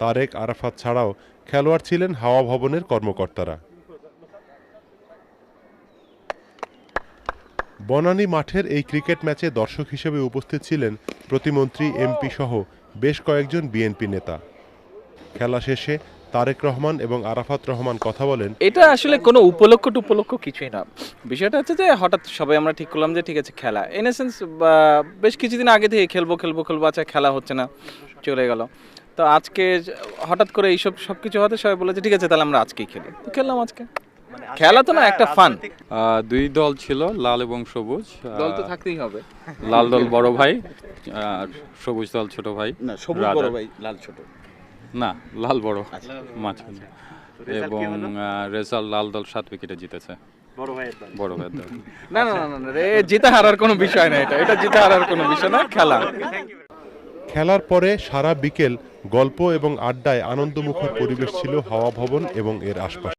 তারেক আরাফাত ছাড়াও খেলোয়াড় ছিলেন হাওয়া ভবনের কর্মকর্তারা। বনানী মাঠের এই ক্রিকেট ম্যাচে দর্শক হিসেবে উপস্থিত ছিলেন প্রতিমন্ত্রী এমপি সহ বেশ কয়েকজন বিএনপি নেতা। খেলা শেষে তারেক রহমান এবং আরাফাত রহমান কথা বলেন। এটা আসলে কোনো উপলক্ষ টুপলক্ষ কিছুই না। বিষয়টা হচ্ছে যে হঠাৎ সবাই আমরা ঠিক করলাম যে ঠিক আছে খেলা। ইন সেন্স বেশ কিছুদিন আগে থেকে খেলব খেলব খেলব আচ্ছা খেলা হচ্ছে না চলে গেল। তো আজকে হঠাৎ করে এইসব সব কিছু হতে সবাই বলে যে ঠিক আছে তাহলে আমরা আজকেই খেলি। তো খেললাম আজকে। খেলা তো না একটা ফান দুই দল ছিল লাল এবং সবুজ। দল তো থাকতেই হবে। লাল দল বড় ভাই আর সবুজ দল ছোট ভাই। না সবুজ বড় ভাই লাল ছোট। না লাল বড় মাঝখানে এবং রেজাল্ট লাল দল সাত উইকেটে জিতেছে। বড় ভাইয়ের দল। না না না, না না এ জিতে হারার কোনো বিষয় না এটা। এটা জিতে হারার কোনো বিষয় না খেলা। খেলার পরে সারা বিকেল গল্প এবং আড্ডায় আনন্দমুখর পরিবেশ ছিল হাওয়া ভবন এবং এর আশপাশে।